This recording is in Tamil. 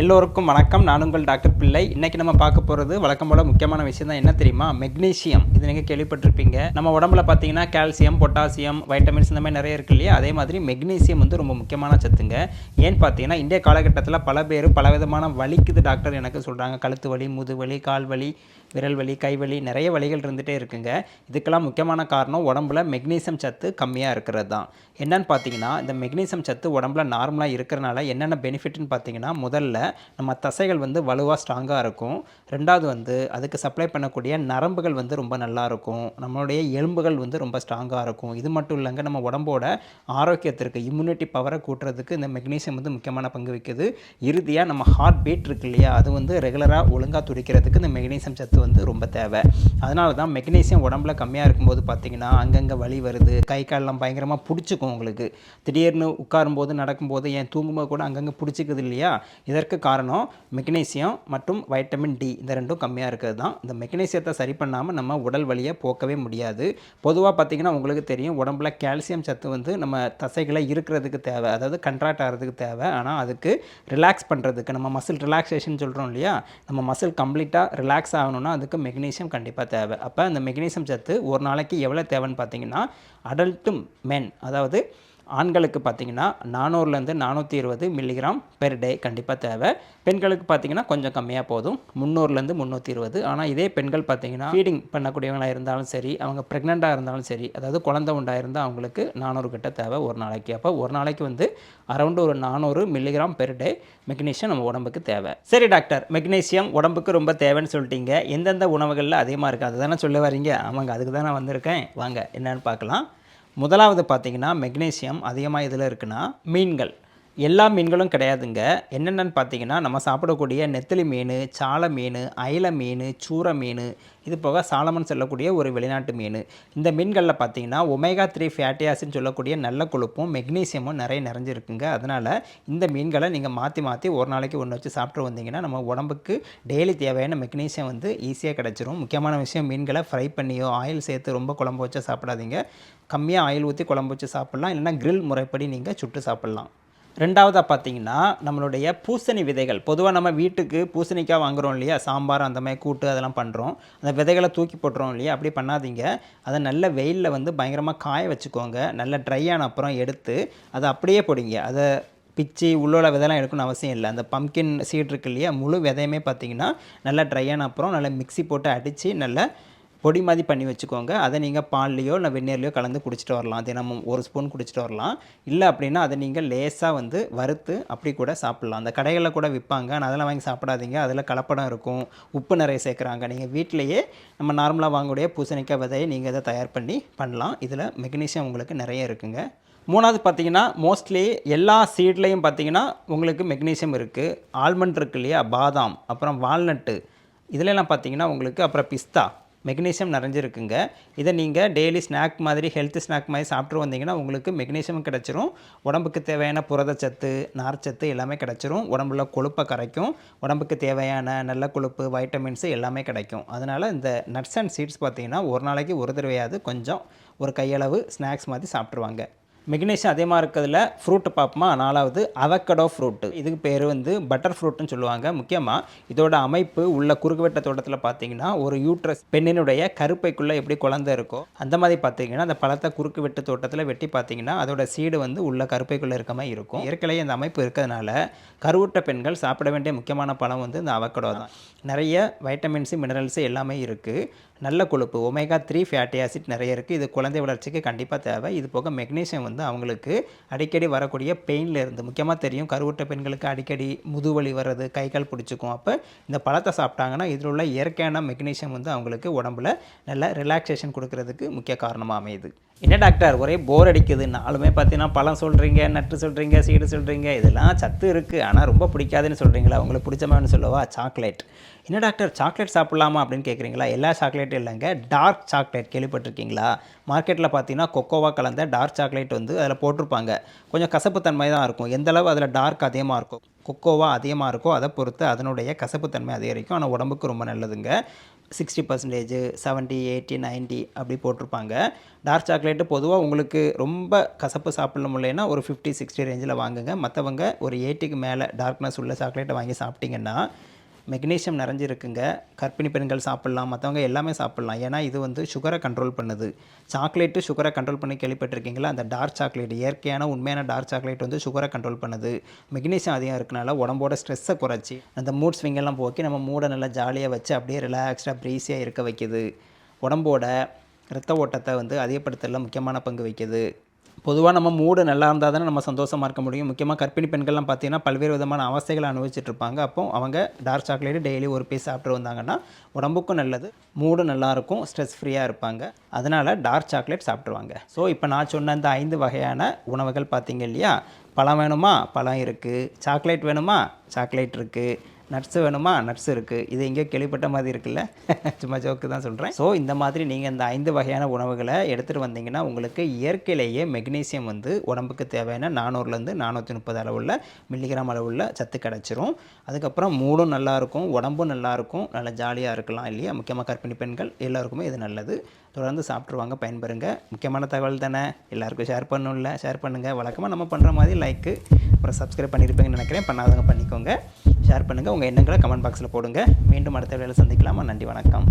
எல்லோருக்கும் வணக்கம். நான் உங்கள் டாக்டர் பிள்ளை. இன்னைக்கு நம்ம பார்க்க போகிறது வழக்கம் போல முக்கியமான விஷயம் தான் என்ன தெரியுமா? மெக்னீசியம். இது நீங்கள் கேள்விப்பட்டிருப்பீங்க. நம்ம உடம்புல பார்த்தீங்கன்னா கால்சியம் பொட்டாசியம் வைட்டமின்ஸ் இந்த மாதிரி நிறைய இருக்கு இல்லையா? அதே மாதிரி மெக்னீசியம் வந்து ரொம்ப முக்கியமான சத்துங்க. ஏன்னு பார்த்தீங்கன்னா இந்திய காலகட்டத்தில் பல பேர் பல விதமான வலிக்குது டாக்டர் எனக்கு சொல்கிறாங்க கழுத்து வலி முதுவலி கால் வலி விரல் வலி கை வலி நிறைய வலிகள் இருந்துகிட்டே இருக்குங்க. இதுக்கெல்லாம் முக்கியமான காரணம் உடம்புல மெக்னீசியம் சத்து கம்மியாக இருக்கிறது தான் என்னன்னு பார்த்தீங்கன்னா இந்த மெக்னீசியம் சத்து உடம்புல நார்மலாக இருக்கிறனால என்னென்ன பெனிஃபிட்னு பார்த்தீங்கன்னா முதல்ல நம்ம தசைகள் வந்து வலுவாக ஸ்ட்ராங்காக இருக்கும். ரெண்டாவது வந்து அதுக்கு சப்ளை பண்ணக்கூடிய நரம்புகள் வந்து ரொம்ப நல்லா இருக்கும். நம்மளுடைய எலும்புகள் வந்து ரொம்ப ஸ்ட்ராங்காக இருக்கும். இது மட்டும் இல்லைங்க நம்ம உடம்போட ஆரோக்கியத்திற்கு இம்யூனிட்டி பவரை கூட்டுறதுக்கு இந்த மெக்னீசியம் வந்து முக்கியமான பங்கு வைக்குது இறுதியாக நம்ம ஹார்ட் பீட் இருக்கு இல்லையா அது வந்து ரெகுலராக ஒழுங்காக துடிக்கிறதுக்கு இந்த மெக்னீசியம் சத்து வந்து ரொம்ப தேவை. அதனால தான் மெக்னீசியம் உடம்புல கம்மியாக இருக்கும்போது பார்த்தீங்கன்னா அங்கங்கே வலி வருது கை காலெல்லாம் பயங்கரமாக பிடிச்சிக்கும் உங்களுக்கு. திடீர்னு உட்காரும்போது நடக்கும்போது ஏன் தூங்கும்போது கூட அங்கங்கே பிடிச்சிக்குது இல்லையா இதற்கு காரணம் மெக்னீசியம் மற்றும் வைட்டமின் டி. இந்த ரெண்டும் கம்மியாக இருக்கிறது தான் இந்த மெக்னீசியத்தை சரி பண்ணாமல் நம்ம உடல் வலியை போக்கவே முடியாது. பொதுவாக பார்த்திங்கன்னா உங்களுக்கு தெரியும் உடம்புல கால்சியம் சத்து வந்து நம்ம தசைகளை இருக்கிறதுக்கு தேவை. அதாவது கண்ட்ராக்ட் ஆகிறதுக்கு தேவை. ஆனால் அதுக்கு ரிலாக்ஸ் பண்ணுறதுக்கு நம்ம மசில் ரிலாக்ஸேஷன் சொல்கிறோம் இல்லையா? நம்ம மசில் கம்ப்ளீட்டாக ரிலாக்ஸ் ஆகணும்னா அதுக்கு மெக்னீசியம் கண்டிப்பாக தேவை. அப்போ அந்த மெக்னீசியம் சத்து ஒரு நாளைக்கு எவ்வளோ தேவைன்னு பார்த்தீங்கன்னா அடல்ட்டு மென் அதாவது ஆண்களுக்கு பார்த்தீங்கன்னா நானூறுலேருந்து நானூற்றி இருபது மில்லிகிராம் பெர் டே கண்டிப்பாக தேவை. பெண்களுக்கு பார்த்தீங்கன்னா கொஞ்சம் கம்மியாக போதும். முந்நூறுலேருந்து முந்நூற்றி இருபது. ஆனால் இதே பெண்கள் பார்த்தீங்கன்னா ஃபீடிங் பண்ணக்கூடியவங்களாக இருந்தாலும் சரி அவங்க ப்ரெக்னெண்ட்டாக இருந்தாலும் சரி அதாவது குழந்தை உண்டாயிருந்தால் அவங்களுக்கு நானூறு கிட்ட தேவை ஒரு நாளைக்கு. அப்போ ஒரு நாளைக்கு வந்து அரௌண்ட் ஒரு நானூறு மில்லிகிராம் பெர் டே மெக்னீஷியம் நம்ம உடம்புக்கு தேவை. சரி டாக்டர் மெக்னீசியம் உடம்புக்கு ரொம்ப தேவைன்னு சொல்லிட்டீங்க. எந்தெந்த உணவுகளில் அதிகமாக இருக்குது அதுதானே சொல்ல வரீங்க? ஆமாங்க அதுக்கு தான் நான் வந்திருக்கேன். வாங்க என்னன்னு பார்க்கலாம். முதலாவது பார்த்திங்கன்னா மெக்னீசியம் அதிகமாக இதில் இருக்குன்னா மீன்கள். எல்லா மீன்களும் கிடையாதுங்க. என்னென்னு பார்த்தீங்கன்னா நம்ம சாப்பிடக்கூடிய நெத்திலி மீன் சால மீன் அயில மீன் சூர மீன் இது போக சாலமன் சொல்லக்கூடிய ஒரு வெளிநாட்டு மீன். இந்த மீன்களில் பார்த்தீங்கன்னா ஒமேகா த்ரீ ஃபேட்டி ஆசிட்னு சொல்லக்கூடிய நல்ல கொழுப்பும் மெக்னீசியமும் நிறைய நிறைஞ்சிருக்குங்க. அதனால் இந்த மீன்களை நீங்கள் மாற்றி மாற்றி ஒரு நாளைக்கு ஒன்று வச்சு சாப்பிட்டு வந்தீங்கன்னா நம்ம உடம்புக்கு டெய்லி தேவையான மெக்னீசியம் வந்து ஈஸியாக கிடச்சிரும். முக்கியமான விஷயம் மீன்களை ஃப்ரை பண்ணியோ ஆயில் சேர்த்து ரொம்ப குழம்பு வச்சு சாப்பிடாதீங்க. கம்மியாக ஆயில் ஊற்றி குழம்பு வச்சு சாப்பிட்லாம். இல்லைன்னா கிரில் முறைப்படி நீங்கள் சுட்டு சாப்பிட்லாம். ரெண்டாவதாக பார்த்தீங்கன்னா நம்மளுடைய பூசணி விதைகள். பொதுவாக நம்ம வீட்டுக்கு பூசணிக்காய் வாங்குறோம் இல்லையா? சாம்பார் அந்த மாதிரி கூட்டு அதெல்லாம் பண்ணுறோம் அந்த விதைகளை தூக்கி போட்டுறோம் இல்லையா? அப்படி பண்ணாதீங்க. அதை நல்ல வெயிலில் வந்து பயங்கரமாக காய வச்சுக்கோங்க. நல்ல ட்ரை ஆன அப்புறம் எடுத்து அதை அப்படியே போடுங்க. அதை பிச்சு உள்ளோட விதைலாம் எடுக்கணும்னு அவசியம் இல்லை. அந்த பம்கின் சீட் இருக்கு இல்லையா? முழு விதையுமே பார்த்தீங்கன்னா நல்லா ட்ரை ஆன அப்புறம் நல்லா மிக்ஸி போட்டு அடித்து நல்லா பொடி மாதிரி பண்ணி வச்சுக்கோங்க. அதை நீங்கள் பால்லையோ இல்லை வெந்நீர்லையோ கலந்து குடிச்சிட்டு வரலாம். தினமும் ஒரு ஸ்பூன் குடிச்சிட்டு வரலாம். இல்லை அப்படின்னா அதை நீங்கள் லேசாக வந்து வறுத்து அப்படி கூட சாப்பிட்லாம். அந்த கடைகளில் கூட விற்பாங்க. ஆனால் அதெல்லாம் வாங்கி சாப்பிடாதீங்க. அதில் கலப்படம் இருக்கும். உப்பு நிறைய சேர்க்குறாங்க. நீங்கள் வீட்டிலையே நம்ம நார்மலாக வாங்கக்கூடிய பூசணிக்காய் விதையை நீங்கள் இதை தயார் பண்ணி பண்ணலாம். இதில் மெக்னீஷியம் உங்களுக்கு நிறைய இருக்குங்க. மூணாவது பார்த்தீங்கன்னா மோஸ்ட்லி எல்லா சீட்லேயும் பார்த்தீங்கன்னா உங்களுக்கு மெக்னீஷியம் இருக்குது ஆல்மண்ட் இருக்கு இல்லையா? பாதாம் அப்புறம் வால்நட்டு. இதிலெல்லாம் பார்த்தீங்கன்னா உங்களுக்கு அப்புறம் பிஸ்தா. மெக்னீசியம் நிறைஞ்சிருக்குங்க. இதை நீங்கள் டெய்லி ஸ்நாக் மாதிரி ஹெல்த் ஸ்நாக் மாதிரி சாப்பிட்டு வந்தீங்கன்னா உங்களுக்கு மெக்னீஷியம் கிடச்சிரும். உடம்புக்கு தேவையான புரதச்சத்து நார்ச்சத்து எல்லாமே கிடச்சிரும். உடம்புல கொழுப்பை கரைக்கும். உடம்புக்கு தேவையான நல்ல கொழுப்பு வைட்டமின்ஸு எல்லாமே கிடைக்கும். அதனால் இந்த நட்ஸ் அண்ட் சீட்ஸ் பார்த்தீங்கன்னா ஒரு நாளைக்கு ஒரு தடவையாவது கொஞ்சம் ஒரு கையளவு ஸ்நாக்ஸ் மாதிரி சாப்பிட்ருவாங்க மெக்னீஷியம் அதிகமாக இருக்கிறதுல ஃப்ரூட்டு பார்ப்போமா? நாலாவது அவக்கடோ ஃப்ரூட்டு இதுக்கு பேர் வந்து பட்டர் ஃப்ரூட்டுன்னு சொல்லுவாங்க. முக்கியமாக இதோட அமைப்பு உள்ள குறுக்குவெட்ட தோட்டத்தில் பார்த்தீங்கன்னா ஒரு யூட்ரஸ் பெண்ணினுடைய கருப்பைக்குள்ளே எப்படி குழந்தை இருக்கோ அந்த மாதிரி பார்த்தீங்கன்னா அந்த பழத்தை குறுக்கு வெட்டு தோட்டத்தில் வெட்டி பார்த்தீங்கன்னா அதோட சீடு வந்து உள்ள கருப்பைக்குள்ளே இருக்க மாதிரி இருக்கும். ஏற்கனவே அந்த அமைப்பு இருக்கிறதுனால கருவுற்ற பெண்கள் சாப்பிட வேண்டிய முக்கியமான பழம் வந்து இந்த அவக்கடோ தான். நிறைய வைட்டமின்ஸு மினரல்ஸு எல்லாமே இருக்குது நல்ல கொழுப்பு. ஒமேகா த்ரீ ஃபேட்டி ஆசிட் நிறைய இருக்குது இது குழந்தை வளர்ச்சிக்கு கண்டிப்பாக தேவை. இது போக மெக்னீஷியம் வந்து அவங்களுக்கு அடிக்கடி வரக்கூடிய பெயினில் இருந்து முக்கியமாக தெரியும் கருவுற்ற பெண்களுக்கு அடிக்கடி முதுவலி வர்றது கை கால் பிடிச்சிக்கும். அப்போ இந்த பழத்தை சாப்பிட்டாங்கன்னா இதில் உள்ள இயற்கையான மெக்னீஷியம் வந்து அவங்களுக்கு உடம்புல நல்ல ரிலாக்ஸேஷன் கொடுக்கறதுக்கு முக்கிய காரணமாக அமையுது. என்ன டாக்டர்? ஒரே போர் அடிக்குது. நாலுமே பார்த்தீங்கன்னா பழம் சொல்கிறீங்க நட்டு சொல்கிறீங்க சீடு சொல்கிறீங்க இதெல்லாம் சத்து இருக்குது ஆனால் ரொம்ப பிடிக்காதுன்னு சொல்கிறீங்களா உங்களுக்கு பிடிச்சமான்னு சொல்லவா? சாக்லேட் என்ன டாக்டர்? சாக்லேட் சாப்பிட்லாமா அப்படின்னு கேட்குறீங்களா எல்லா சாக்லேட்டும் இல்லைங்க. டார்க் சாக்லேட் கேள்விப்பட்டிருக்கீங்களா? மார்க்கெட்டில் பார்த்தீங்கன்னா கொக்கோவா கலந்த டார்க் சாக்லேட் வந்து அதில் போட்டிருப்பாங்க. கொஞ்சம் கசப்புத்தன்மை தான் இருக்கும். எந்தளவு அதில் டார்க் அதிகமாக இருக்கும்? கொக்கோவா அதிகமாக இருக்கோ அதை பொறுத்து அதனுடைய கசப்புத்தன்மை அதிகரிக்கும். ஆனால் உடம்புக்கு ரொம்ப நல்லதுங்க. சிக்ஸ்டி பர்சன்டேஜ் செவன்ட்டி எயிட்டி 90 அப்படி போட்டிருப்பாங்க. டார்க் சாக்லேட்டு பொதுவாக உங்களுக்கு ரொம்ப கசப்பு சாப்பிட முடியலன்னா ஒரு ஃபிஃப்டி சிக்ஸ்டி ரேஞ்சில் வாங்குங்க. மற்றவங்க ஒரு எயிட்டிக்கு மேலே டார்க்னஸ் உள்ள சாக்லேட்டை வாங்கி சாப்பிட்டிங்கன்னா மெக்னீஷியம் நிறைஞ்சிருக்குங்க. கர்ப்பிணி பெண்கள் சாப்பிட்லாம் மற்றவங்க எல்லாமே சாப்பிட்லாம். ஏன்னா இது வந்து சுகரை கண்ட்ரோல் பண்ணுது. சாக்லேட்டு சுகரை கண்ட்ரோல் பண்ணி கேள்விப்பட்டிருக்கீங்களா? அந்த டார்க் சாக்லேட் இயற்கையான உண்மையான டார்க் சாக்லேட் வந்து சுகரை கண்ட்ரோல் பண்ணுது. மெக்னீஷியம் அதிகம் இருக்கனால உடம்போட ஸ்ட்ரெஸ்ஸை குறைச்சி அந்த மூட் ஸ்விங்கெல்லாம் போக்கி நம்ம மூடை நல்லா ஜாலியாக வச்சு அப்படியே ரிலாக்ஸ்டாக ப்ரீஸியாக இருக்க வைக்குது. உடம்போட இரத்த ஓட்டத்தை வந்து அதிகப்படுத்தல முக்கியமான பங்கு வகிக்குது. பொதுவாக நம்ம மூடு நல்லா இருந்தால் தானே நம்ம சந்தோஷமாக இருக்க முடியும். முக்கியமாக கர்ப்பிணி பெண்கள்லாம் பார்த்தீங்கன்னா பல்வேறு விதமான அவஸ்தைகளை அனுபவிச்சுட்டு இருப்பாங்க அப்போ அவங்க டார்க் சாக்லேட்டு டெய்லி ஒரு பீஸ் சாப்பிட்டு வந்தாங்கன்னா உடம்புக்கும் நல்லது மூடும் நல்லாயிருக்கும் ஸ்ட்ரெஸ் ஃப்ரீயாக இருப்பாங்க. அதனால் டார்க் சாக்லேட் சாப்பிட்ருவாங்க ஸோ இப்போ நான் சொன்ன இந்த ஐந்து வகையான உணவுகள் பார்த்தீங்க இல்லையா? பழம் வேணுமா? பழம் இருக்குது சாக்லேட் வேணுமா? சாக்லேட் இருக்குது நட்ஸ் வேணுமா? நட்ஸ் இருக்குது இது எங்கேயோ கேள்விப்பட்ட மாதிரி இருக்குல்ல? சும்மா ஜோக்கு தான் சொல்கிறேன் ஸோ இந்த மாதிரி நீங்கள் இந்த ஐந்து வகையான உணவுகளை எடுத்துகிட்டு வந்தீங்கன்னா உங்களுக்கு இயற்கையிலேயே மெக்னீசியம் வந்து உடம்புக்கு தேவையான நானூறுலேருந்து நானூற்றி முப்பது அளவுள்ள மில்லிகிராம் அளவுள்ள சத்து கிடச்சிரும். அதுக்கப்புறம் மூடும் நல்லாயிருக்கும் உடம்பும் நல்லாயிருக்கும் நல்லா ஜாலியாக இருக்கலாம் இல்லையா? முக்கியமாக கற்பிணி பெண்கள் எல்லாருக்குமே இது நல்லது. தொடர்ந்து சாப்பிட்ருவாங்க பயன்பெறுங்க. முக்கியமான தகவல் தானே? எல்லாருக்கும் ஷேர் பண்ணணும்ல. ஷேர் பண்ணுங்கள் வழக்கமாக நம்ம பண்ணுற மாதிரி லைக்கு அப்புறம் சப்ஸ்கிரைப் பண்ணியிருப்பீங்கன்னு நினைக்கிறேன். பண்ணாதவங்க பண்ணிக்கோங்க. ஷேர் பண்ணுங்கள் உங்கள் எண்ணங்களை கமெண்ட் பாக்ஸில் போடுங்க. மீண்டும் அடுத்த வேலையில் சந்திக்கலாமா? நன்றி வணக்கம்.